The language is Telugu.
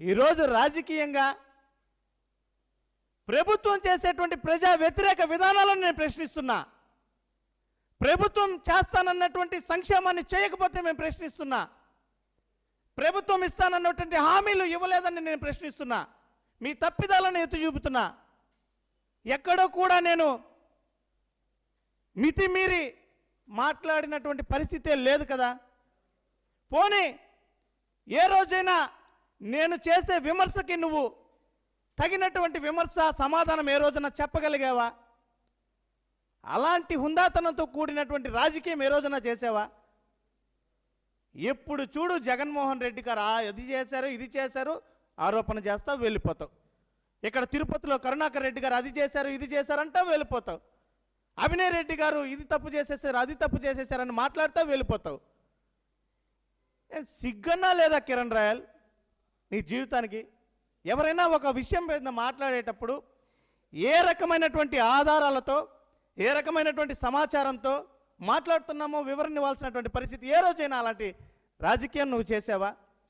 ఈరోజు రాజకీయంగా ప్రభుత్వం చేసేటువంటి ప్రజా వ్యతిరేక విధానాలను నేను ప్రశ్నిస్తున్నా. ప్రభుత్వం చేస్తానన్నటువంటి సంక్షేమాన్ని చేయకపోతే మేము ప్రశ్నిస్తున్నా. ప్రభుత్వం ఇస్తానన్నటువంటి హామీలు ఇవ్వలేదని నేను ప్రశ్నిస్తున్నా. మీ తప్పిదాలను ఎత్తు చూపుతున్నా. ఎక్కడో కూడా నేను మితిమీరి మాట్లాడినటువంటి పరిస్థితే లేదు కదా. పోనీ ఏ రోజైనా నేను చేసే విమర్శకి నువ్వు తగినటువంటి విమర్శ సమాధానం ఏ రోజున చెప్పగలిగావా? అలాంటి హుందాతనంతో కూడినటువంటి రాజకీయం ఏ రోజున చేసావా? ఎప్పుడు చూడు జగన్మోహన్ రెడ్డి గారు అది చేశారు ఇది చేశారు ఆరోపణ చేస్తావు వెళ్ళిపోతావు. ఇక్కడ తిరుపతిలో కరుణాకర్ రెడ్డి గారు అది చేశారు ఇది చేశారంటావు వెళ్ళిపోతావు. అభినయ్ రెడ్డి గారు ఇది తప్పు చేసేసారు అది తప్పు చేసేసారని మాట్లాడితే వెళ్ళిపోతావు. సిగ్గన్నా లేదా కిరణ్ రాయల్? నీ జీవితానికి ఎవరైనా ఒక విషయం మీద మాట్లాడేటప్పుడు ఏ రకమైనటువంటి ఆధారాలతో ఏ రకమైనటువంటి సమాచారంతో మాట్లాడుతున్నామో వివరణ ఇవ్వాల్సినటువంటి పరిస్థితి ఏ రోజైనా అలాంటి రాజకీయం నువ్వు చేసావా?